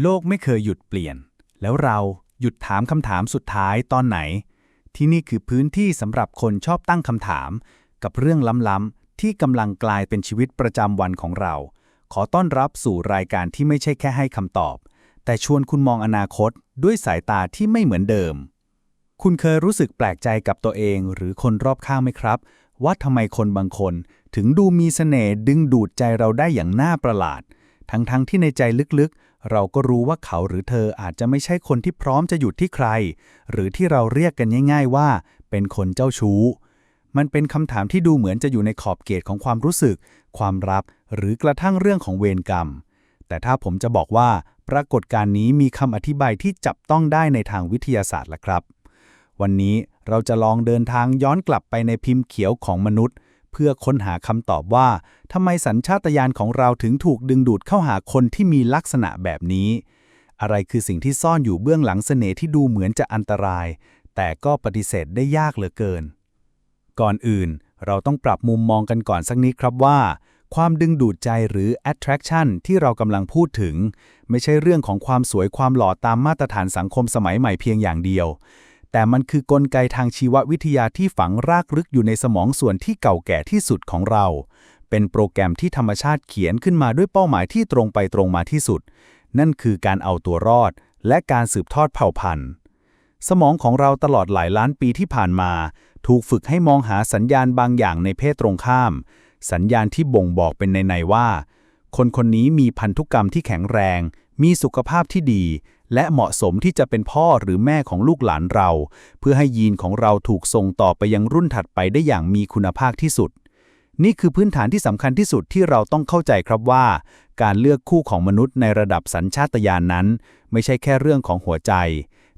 โลกไม่เคยหยุดเปลี่ยน แล้วเราหยุดถามคำถามสุดท้ายตอนไหน ที่นี่คือพื้นที่สำหรับคนชอบตั้งคำถาม กับเรื่องล้ำๆที่กำลังกลายเป็นชีวิตประจำวันของเรา ขอต้อนรับสู่รายการที่ไม่ใช่แค่ให้คำตอบ แต่ชวนคุณมองอนาคตด้วยสายตาที่ไม่เหมือนเดิม คุณเคยรู้สึกแปลกใจกับตัวเองหรือคนรอบข้างไหมครับ ว่าทำไมคนบางคนถึงดูมีเสน่ห์ดึงดูดใจเราได้อย่างน่าประหลาด ทั้งๆทที่ในใจลึกๆ เราก็รู้ว่าเขาหรือเธออาจจะไม่ใช่คนที่พร้อมจะหยุดที่ใคร หรือที่เราเรียกกันง่าย ๆ ว่า เป็นคนเจ้าชู้ มันเป็นคำถามที่ดูเหมือนจะอยู่ในขอบเขตของความรู้สึก ความลับหรือกระทั่งเรื่องของเวรกรรม แต่ถ้าผมจะบอกว่า ปรากฏการณ์นี้มีคำอธิบายที่จับต้องได้ในทางวิทยาศาสตร์ละครับ วันนี้เราจะลองเดินทางย้อนกลับไปในพิมพ์เขียวของมนุษย์ เพื่อค้นหาคำตอบว่าทำไมสัญชาตญาณของเราถึงถูกดึงดูดเข้าหาคนที่มีลักษณะแบบนี้ อะไรคือสิ่งที่ซ่อนอยู่เบื้องหลังเสน่ห์ที่ดูเหมือนจะอันตราย แต่ก็ปฏิเสธได้ยากเหลือเกิน ก่อนอื่น เราต้องปรับมุมมองกันก่อนสักนิดครับว่า ความดึงดูดใจหรือ attraction ที่เรากำลังพูดถึง ไม่ใช่เรื่องของความสวยความหล่อตามมาตรฐานสังคมสมัยใหม่เพียงอย่างเดียว แต่มันคือกลไกทางชีววิทยาที่ฝังรากลึกอยู่ในสมองส่วนที่เก่าแก่ที่สุดของเรา เป็นโปรแกรมที่ธรรมชาติเขียนขึ้นมาด้วยเป้าหมายที่ตรงไปตรงมาที่สุด นั่นคือการเอาตัวรอด และการสืบทอดเผ่าพันธุ์ สมองของเราตลอดหลายล้านปีที่ผ่านมา ถูกฝึกให้มองหาสัญญาณบางอย่างในเพศตรงข้าม สัญญาณที่บ่งบอกเป็นในๆว่า คนคนนี้มีพันธุกรรมที่แข็งแรง มีสุขภาพที่ดี และเหมาะสมที่จะเป็นพ่อหรือแม่ของลูกหลานเรา เพื่อให้ยีนของเราถูกส่งต่อไปยังรุ่นถัดไปได้อย่างมีคุณภาพที่สุด นี่คือพื้นฐานที่สำคัญที่สุดที่เราต้องเข้าใจครับว่า การเลือกคู่ของมนุษย์ในระดับสัญชาตญาณนนั้น ไม่ใช่แค่เรื่องของหัวใจ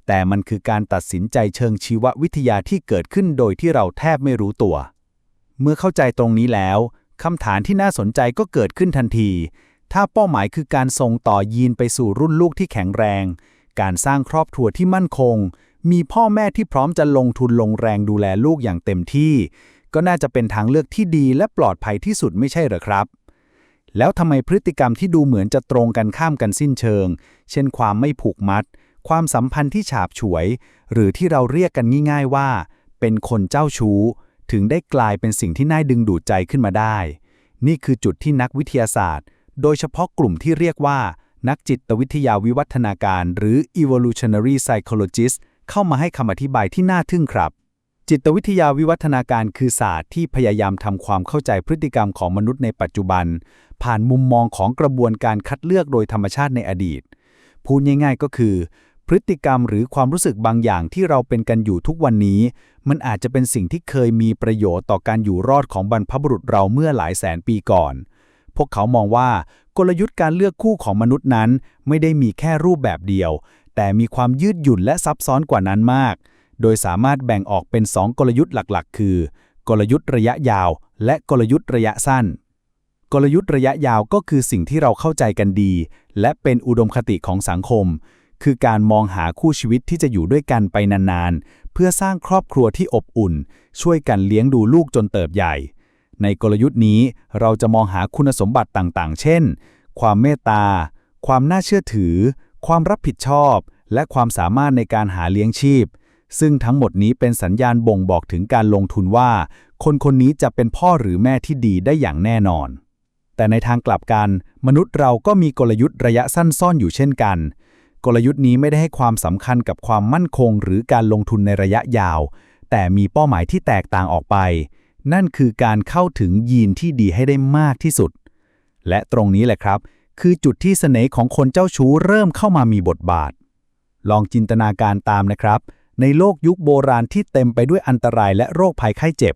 แต่มันคือการตัดสินใจเชิงชีววิทยาที่เกิดขึ้นโดยที่เราแทบไม่รู้ตัว เมื่อเข้าใจตรงนี้แล้วคำถามที่น่าสนใจก็เกิดขึ้นทันที ถ้าเป้าหมายคือการส่งต่อยีนไปสู่รุ่นลูกที่แข็งแรง การสร้างครอบครัวที่มั่นคง มีพ่อแม่ที่พร้อมจะลงทุนลงแรงดูแลลูกอย่างเต็มที่ ก็น่าจะเป็นทางเลือกที่ดีและปลอดภัยที่สุดไม่ใช่หรอครับ แล้วทำไมพฤติกรรมที่ดูเหมือนจะตรงกันข้ามกันสิ้นเชิง เช่นความไม่ผูกมัด ความสัมพันธ์ที่ฉาบฉวย หรือที่เราเรียกกันง่ายๆว่า เป็นคนเจ้าชู้ ถึงได้กลายเป็นสิ่งที่น่าดึงดูดใจขึ้นมาได้ นี่คือจุดที่นักวิทยาศาสตร์ โดยเฉพาะกลุ่มที่เรียกว่า นักจิตวิทยาวิวัฒนาการหรือ evolutionary psychologist เข้ามาให้คำอธิบายที่น่าทึ่งครับ จิตวิทยาวิวัฒนาการคือศาสตร์ที่พยายามทำความเข้าใจพฤติกรรมของมนุษย์ในปัจจุบัน ผ่านมุมมองของกระบวนการคัดเลือกโดยธรรมชาติในอดีต พูดง่ายๆก็คือ พฤติกรรมหรือความรู้สึกบางอย่างที่เราเป็นกันอยู่ทุกวันนี้ มันอาจจะเป็นสิ่งที่เคยมีประโยชน์ต่อการอยู่รอดของบรรพบุรุษเราเมื่อหลายแสนปีก่อน พวกเขามองว่ากลยุทธ์การเลือกคู่ของมนุษย์นั้น ไม่ได้มีแค่รูปแบบเดียว แต่มีความยืดหยุ่นและซับซ้อนกว่านั้นมาก โดยสามารถแบ่งออกเป็น 2 กลยุทธ์หลักๆ คือ กลยุทธ์ระยะยาว และกลยุทธ์ระยะสั้น กลยุทธ์ระยะยาวก็คือสิ่งที่เราเข้าใจกันดี และเป็นอุดมคติของสังคม คือการมองหาคู่ชีวิตที่จะอยู่ด้วยกันไปนานๆ เพื่อสร้างครอบครัวที่อบอุ่น ช่วยกันเลี้ยงดูลูกจนเติบใหญ่ ในกลยุทธ์นี้เราจะมองหาคุณสมบัติต่างๆ เช่น ความเมตตา ความน่าเชื่อถือ ความรับผิดชอบ และความสามารถในการหาเลี้ยงชีพ ซึ่งทั้งหมดนี้เป็นสัญญาณบ่งบอกถึงการลงทุนว่า คนคนนี้จะเป็นพ่อหรือแม่ที่ดีได้อย่างแน่นอน แต่ในทางกลับกัน มนุษย์เราก็มีกลยุทธ์ระยะสั้นซ่อนอยู่เช่นกัน กลยุทธ์นี้ไม่ได้ให้ความสำคัญกับความมั่นคง หรือการลงทุนในระยะยาว แต่มีเป้าหมายที่แตกต่างออกไป นั่นคือการเข้าถึงยีนที่ดีให้ได้มากที่สุด และตรงนี้แหละครับ คือจุดที่เสน่ห์ของคนเจ้าชู้เริ่มเข้ามามีบทบาท ลองจินตนาการตามนะครับ ในโลกยุคโบราณที่เต็มไปด้วยอันตรายและโรคภัยไข้เจ็บ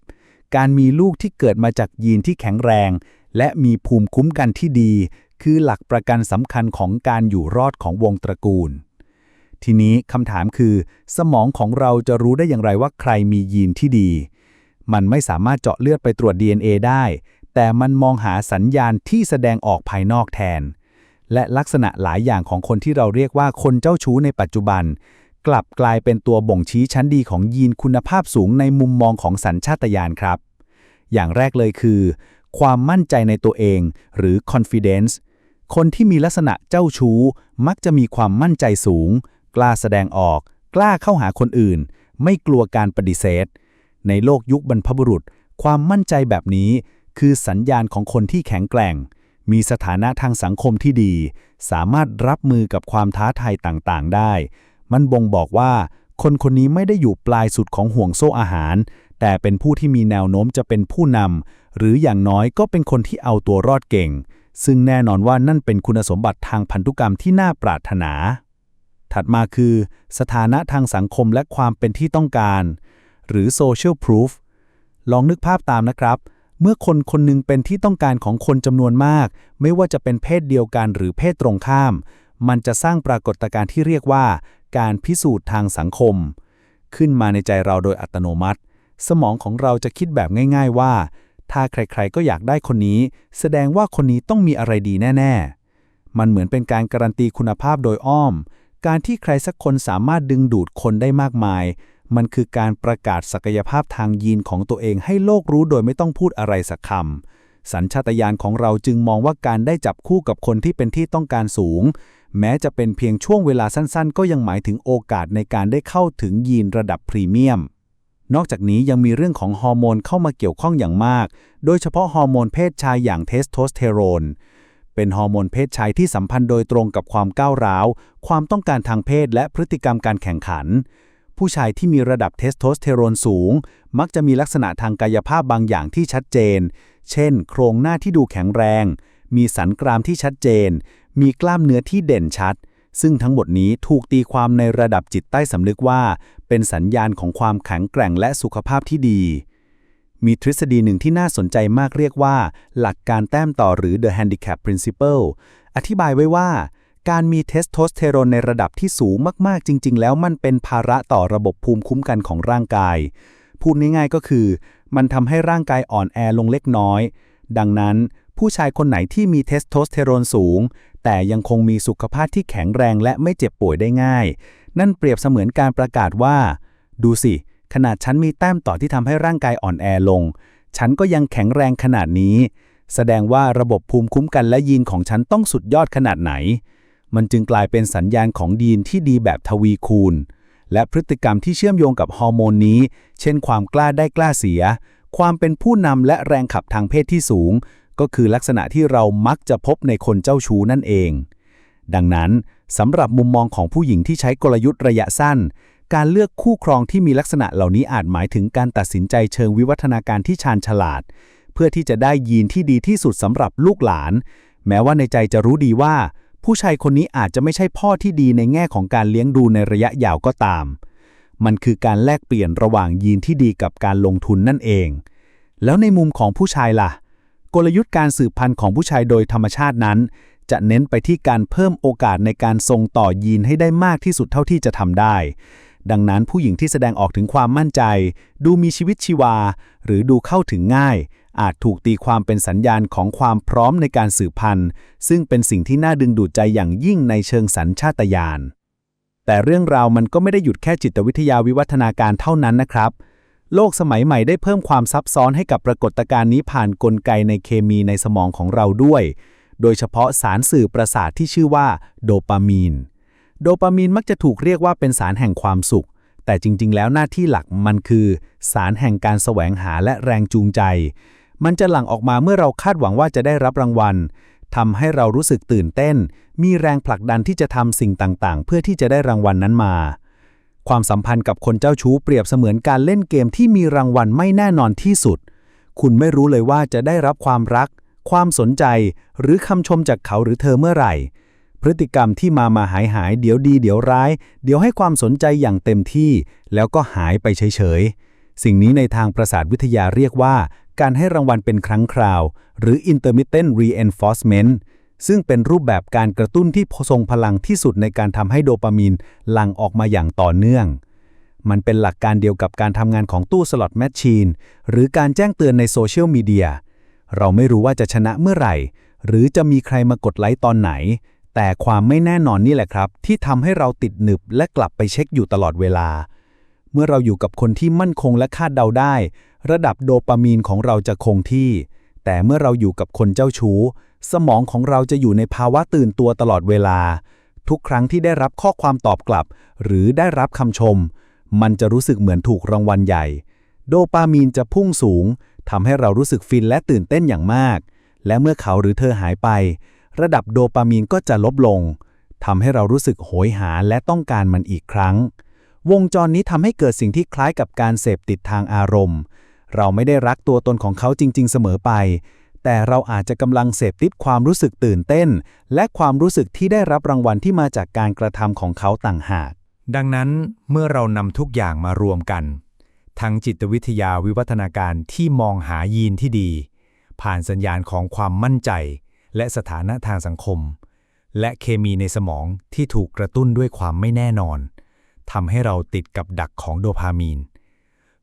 การมีลูกที่เกิดมาจากยีนที่แข็งแรง และมีภูมิคุ้มกันที่ดี คือหลักประกันสำคัญของการอยู่รอดของวงตระกูลทีนี้คำถามคือ สมองของเราจะรู้ได้อย่างไรว่าใครมียีนที่ดี มันไม่สามารถเจาะเลือดไปตรวจ DNA ได้ แต่มันมองหาสัญญาณที่แสดงออกภายนอกแทน และลักษณะหลายอย่างของคนที่เราเรียกว่าคนเจ้าชู้ในปัจจุบัน กลับกลายเป็นตัวบ่งชี้ชั้นดีของยีนคุณภาพสูงในมุมมองของสัญชาตญาณครับ อย่างแรกเลยคือ ความมั่นใจในตัวเองหรือ confidence คนที่มีลักษณะเจ้าชู้ มักจะมีความมั่นใจสูง กล้าแสดงออก กล้าเข้าหาคนอื่น ไม่กลัวการปฏิเสธ ในโลกยุคบรรพบุรุษ ความมั่นใจแบบนี้คือสัญญาณของคนที่แข็งแกร่ง มีสถานะทางสังคมที่ดี สามารถรับมือกับความท้าทายต่างๆ ได้ มันบ่งบอกว่า คนคนนี้ไม่ได้อยู่ปลายสุดของห่วงโซ่อาหาร แต่เป็นผู้ที่มีแนวโน้มจะเป็นผู้นำหรืออย่างน้อยก็เป็นคนที่เอาตัวรอดเก่ง ซึ่งแน่นอนว่านั่นเป็นคุณสมบัติทางพันธุกรรมที่น่าปรารถนา ถัดมาคือ สถานะทางสังคมและความเป็นที่ต้องการ หรือ social proof ลองนึกภาพตามนะครับ เมื่อคนคนหนึ่งเป็นที่ต้องการของคนจำนวนมาก ไม่ว่าจะเป็นเพศเดียวกันหรือเพศตรงข้าม มันจะสร้างปรากฏการณ์ที่เรียกว่า การพิสูจน์ทางสังคม ขึ้นมาในใจเราโดยอัตโนมัติ สมองของเราจะคิดแบบง่าย ๆว่า ถ้าใครๆก็อยากได้คนนี้ แสดงว่าคนนี้ต้องมีอะไรดีแน่ ๆ มันเหมือนเป็นการการันตีคุณภาพโดยอ้อม การที่ใครสักคนสามารถดึงดูดคนได้มากมาย มันคือการประกาศศักยภาพทางยีนของตัวเองให้โลกรู้โดยไม่ต้องพูดอะไรสักคำ สัญชาตญาณของเราจึงมองว่าการได้จับคู่กับคนที่เป็นที่ต้องการสูง แม้จะเป็นเพียงช่วงเวลาสั้นๆ ก็ยังหมายถึงโอกาสในการได้เข้าถึงยีนระดับพรีเมียม นอกจากนี้ยังมีเรื่องของฮอร์โมนเข้ามาเกี่ยวข้องอย่างมาก โดยเฉพาะฮอร์โมนเพศชายอย่างเทสโทสเตอโรนเป็นฮอร์โมนเพศชายที่สัมพันธ์โดยตรงกับความก้าวร้าว ความต้องการทางเพศและพฤติกรรมการแข่งขัน ผู้ชายที่มีระดับเทสโทสเตอโรนสูง มักจะมีลักษณะทางกายภาพบางอย่างที่ชัดเจน เช่น โครงหน้าที่ดูแข็งแรง มีสันกรามที่ชัดเจน มีกล้ามเนื้อที่เด่นชัด ซึ่งทั้งหมดนี้ถูกตีความในระดับจิตใต้สำนึกว่า เป็นสัญญาณของความแข็งแกร่งและสุขภาพที่ดี มีทฤษฎีหนึ่งที่น่าสนใจมากเรียกว่า หลักการแต้มต่อหรือ the handicap principle อธิบายไว้ว่า การมีเทสโทสเตอโรนในระดับที่สูงมากๆ จริง ๆ แล้วมันเป็นภาระต่อระบบภูมิคุ้มกันของร่างกาย พูดง่ายๆก็คือ มันทำให้ร่างกายอ่อนแอลงเล็กน้อย ดังนั้น ผู้ชายคนไหนที่มีเทสโทสเตอโรนสูง แต่ยังคงมีสุขภาพที่แข็งแรงและไม่เจ็บป่วยได้ง่าย นั่นเปรียบเสมือนการประกาศว่า ดูสิ ขนาดฉันมีแต้มต่อที่ทำให้ร่างกายอ่อนแอลง ฉันก็ยังแข็งแรงขนาดนี้ แสดงว่าระบบภูมิคุ้มกันและยีนของฉันต้องสุดยอดขนาดไหน มันจึงกลายเป็นสัญญาณของยีนที่ดีแบบทวีคูณ และพฤติกรรมที่เชื่อมโยงกับฮอร์โมนนี้ เช่นความกล้าได้กล้าเสีย ความเป็นผู้นำและแรงขับทางเพศที่สูง ก็คือลักษณะที่เรามักจะพบในคนเจ้าชู้นั่นเอง ดังนั้นสำหรับมุมมองของผู้หญิงที่ใช้กลยุทธ์ระยะสั้น การเลือกคู่ครองที่มีลักษณะเหล่านี้อาจหมายถึงการตัดสินใจเชิงวิวัฒนาการที่ชาญฉลาด เพื่อที่จะได้ยีนที่ดีที่สุดสำหรับลูกหลาน แม้ว่าในใจจะรู้ดีว่า ผู้ชายคนนี้อาจจะไม่ใช่พ่อที่ดีในแง่ของการเลี้ยงดูในระยะยาวก็ตาม มันคือการแลกเปลี่ยนระหว่างยีนที่ดีกับการลงทุนนั่นเอง แล้วในมุมของผู้ชายล่ะ กลยุทธ์การสืบพันธุ์ของผู้ชายโดยธรรมชาตินั้น จะเน้นไปที่การเพิ่มโอกาสในการส่งต่อยีนให้ได้มากที่สุดเท่าที่จะทำได้ ดังนั้นผู้หญิงที่แสดงออกถึงความมั่นใจ ดูมีชีวิตชีวา หรือดูเข้าถึงง่าย อาจถูกตีความเป็นสัญญาณของความพร้อมในการสืบพันธุ์ ซึ่งเป็นสิ่งที่น่าดึงดูดใจอย่างยิ่งในเชิงสัญชาตญาณ แต่เรื่องราวมันก็ไม่ได้หยุดแค่จิตวิทยาวิวัฒนาการเท่านั้นนะครับ โลกสมัยใหม่ได้เพิ่มความซับซ้อนให้กับปรากฏการณ์นี้ผ่านนกลไกในเคมีในสมองของเราด้วย โดยเฉพาะสารสื่อประสาทที่ชื่อว่าโดปามีน โดปามีนมักจะถูกเรียกว่าเป็นสารแห่งความสุขแต่จริง ๆ แล้วหน้าที่หลักมันคือ สารแห่งการแสวงหาและแรงจูงใจ มันจะหลั่งออกมาเมื่อเราคาดหวังว่าจะได้รับรางวัลทำให้เรารู้สึกตื่นเต้น มีแรงผลักดันที่จะทำสิ่งต่างๆ เพื่อที่จะได้รางวัลนั้นมา ความสัมพันธ์กับคนเจ้าชู้เปรียบเสมือนการเล่นเกมที่มีรางวัลไม่แน่นอนที่สุด คุณไม่รู้เลยว่าจะได้รับความรัก ความสนใจ หรือคำชมจากเขาหรือเธอเมื่อไหร่ พฤติกรรมที่มามาหายหายเดี๋ยวดี เดี๋ยวร้าย เดี๋ยวให้ความสนใจอย่างเต็มที่ แล้วก็หายไปเฉยๆ สิ่งนี้ในทางประสาทวิทยาเรียกว่า การให้รางวัลเป็นครั้งคราว หรือ intermittent reinforcement ซึ่งเป็นรูปแบบการกระตุ้นที่ทรงพลังที่สุดในการทำให้โดปามีนหลั่งออกมาอย่างต่อเนื่อง มันเป็นหลักการเดียวกับการทำงานของตู้สล็อตแมชชีนหรือการแจ้งเตือนในโซเชียลมีเดียเราไม่รู้ว่าจะชนะเมื่อไหร่ หรือจะมีใครมากดไลค์ตอนไหน แต่ความไม่แน่นอนนี่แหละครับ ที่ทำให้เราติดหนึบและกลับไปเช็คอยู่ตลอดเวลา เมื่อเราอยู่กับคนที่มั่นคงและคาดเดาได้ ระดับโดปามีนของเราจะคงที่ แต่เมื่อเราอยู่กับคนเจ้าชู้ สมองของเราจะอยู่ในภาวะตื่นตัวตลอดเวลา ทุกครั้งที่ได้รับข้อความตอบกลับ หรือได้รับคำชม มันจะรู้สึกเหมือนถูกรางวัลใหญ่ โดปามีนจะพุ่งสูงทำให้เรารู้สึกฟินและตื่นเต้นอย่างมาก และเมื่อเขาหรือเธอหายไป ระดับโดปามีนก็จะลดลงทำให้เรารู้สึกโหยหาและต้องการมันอีกครั้ง วงจรนี้ทำให้เกิดสิ่งที่คล้ายกับการเสพติดทางอารมณ์ เราไม่ได้รักตัวตนของเขาจริง ๆ เสมอไป แต่เราอาจจะกำลังเสพติดความรู้สึกตื่นเต้น และความรู้สึกที่ได้รับรางวัลที่มาจากการกระทำของเขาต่างหาก ดังนั้นเมื่อเรานำทุกอย่างมารวมกัน ทั้งจิตวิทยาวิวัฒนาการที่มองหายีนที่ดี ผ่านสัญญาณของความมั่นใจ และสถานะทางสังคม และเคมีในสมองที่ถูกกระตุ้นด้วยความไม่แน่นอน ทำให้เราติดกับดักของโดพามีน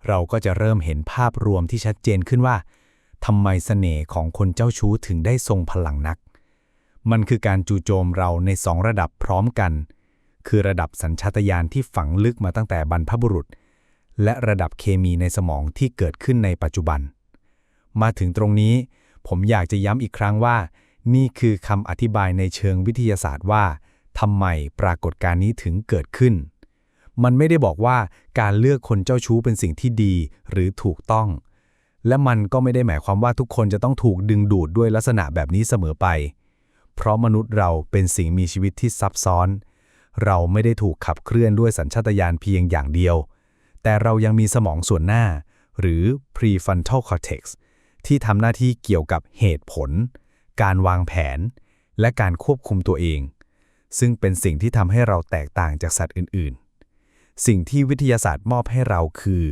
เราก็จะเริ่มเห็นภาพรวมที่ชัดเจนขึ้นว่าทำไมเสน่ห์ของคนเจ้าชู้ถึงได้ทรงพลังนัก มันคือการจู่โจมเราในสองระดับพร้อมกัน คือระดับสัญชาตญาณที่ฝังลึกมาตั้งแต่บรรพบุรุษ และระดับเคมีในสมองที่เกิดขึ้นในปัจจุบัน มาถึงตรงนี้ ผมอยากจะย้ำอีกครั้งว่า นี่คือคำอธิบายในเชิงวิทยาศาสตร์ว่าทำไมปรากฏการณ์นี้ถึงเกิดขึ้น มันไม่ได้บอกว่าการเลือกคนเจ้าชู้เป็นสิ่งที่ดีหรือถูกต้อง และมันก็ไม่ได้หมายความว่าทุกคนจะต้องถูกดึงดูดด้วยลักษณะแบบนี้เสมอไป เพราะมนุษย์เราเป็นสิ่งมีชีวิตที่ซับซ้อน เราไม่ได้ถูกขับเคลื่อนด้วยสัญชาตญาณเพียงอย่างเดียว แต่เรายังมีสมองส่วนหน้า หรือ prefrontal cortex ที่ทำหน้าที่เกี่ยวกับเหตุผล การวางแผน และการควบคุมตัวเอง ซึ่งเป็นสิ่งที่ทำให้เราแตกต่างจากสัตว์อื่น ๆ สิ่งที่วิทยาศาสตร์มอบให้เราคือ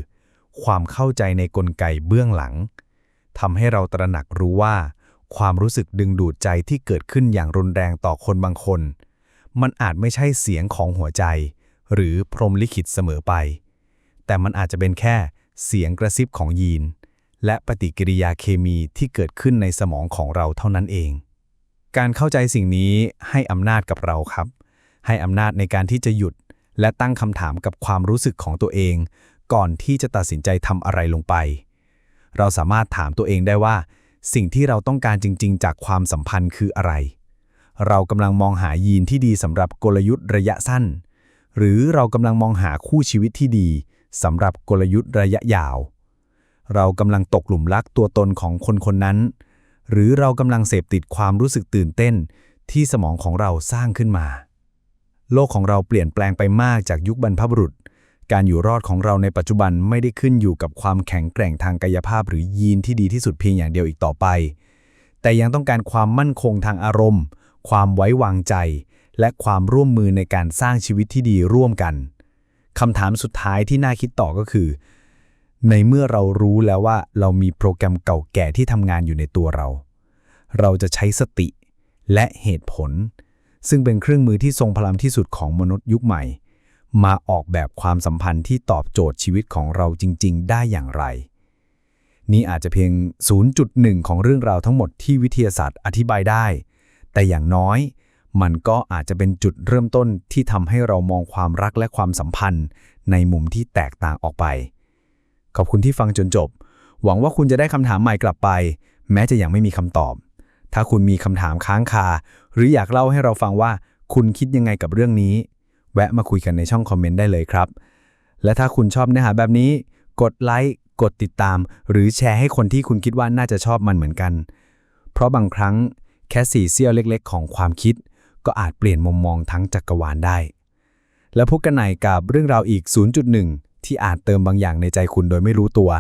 ความเข้าใจในกลไกเบื้องหลังทำให้เราตระหนักรู้ว่า ความรู้สึกดึงดูดใจที่เกิดขึ้นอย่างรุนแรงต่อคนบางคน มันอาจไม่ใช่เสียงของหัวใจ หรือพรมลิขิตเสมอไป แต่มันอาจจะเป็นแค่เสียงกระซิบของยีน และปฏิกิริยาเคมีที่เกิดขึ้นในสมองของเราเท่านั้นเอง การเข้าใจสิ่งนี้ให้อำนาจกับเราครับ ให้อำนาจในการที่จะหยุด และตั้งคำถามกับความรู้สึกของตัวเอง ก่อนที่จะตัดสินใจทำอะไรลงไป เราสามารถถามตัวเองได้ว่า สิ่งที่เราต้องการจริง ๆ จากความสัมพันธ์คืออะไร เรากำลังมองหายีนที่ดีสำหรับกลยุทธ์ระยะสั้น หรือเรากำลังมองหาคู่ชีวิตที่ดีสำหรับกลยุทธ์ระยะยาว เรากำลังตกหลุมรักตัวตนของคนคนนั้น หรือเรากำลังเสพติดความรู้สึกตื่นเต้นที่สมองของเราสร้างขึ้นมา โลกของเราเปลี่ยนแปลงไปมากจากยุคบรรพบุรุษ การอยู่รอดของเราในปัจจุบันไม่ได้ขึ้นอยู่กับความแข็งแกร่งทางกายภาพหรือยีนที่ดีที่สุดเพียงอย่างเดียวอีกต่อไป แต่ยังต้องการความมั่นคงทางอารมณ์ ความไว้วางใจ และความร่วมมือในการสร้างชีวิตที่ดีร่วมกันคำถามสุดท้ายที่น่าคิดต่อก็คือ ในเมื่อเรารู้แล้วว่าเรามีโปรแกรมเก่าแก่ที่ทำงานอยู่ในตัวเรา เราจะใช้สติและเหตุผล ซึ่งเป็นเครื่องมือที่ทรงพลังที่สุดของมนุษย์ยุคใหม่ มาออกแบบความสัมพันธ์ที่ตอบโจทย์ชีวิตของเราจริง ๆ ได้อย่างไร นี่อาจจะเพียง 0.1 ของเรื่องราวทั้งหมดที่วิทยาศาสตร์อธิบายได้ แต่อย่างน้อยมันก็อาจจะเป็นจุดเริ่มต้นที่ทำให้เรามองความรักและความสัมพันธ์ ในมุมที่แตกต่างออกไป ขอบคุณที่ฟังจนจบ หวังว่าคุณจะได้คำถามใหม่กลับไป แม้จะยังไม่มีคำตอบ ถ้าคุณมีคำถามค้างคา หรืออยากเล่าให้เราฟังว่าคุณคิดยังไงกับเรื่องนี้ แวะมาคุยกันในช่องคอมเมนต์ได้เลยครับ และถ้าคุณชอบเนื้อหาแบบนี้ กดไลค์กดติดตาม หรือแชร์ให้คนที่คุณคิดว่าน่าจะชอบมันเหมือนกัน เพราะบางครั้งแค่สี่เสี้ยวเล็ก ๆ ของความคิด ก็อาจเปลี่ยนมุมมองทั้งจักรวาลได้ แล้วพบกันใหม่กับเรื่องราวอีก 0.1 ที่อาจเติมบางอย่างในใจคุณโดยไม่รู้ตัว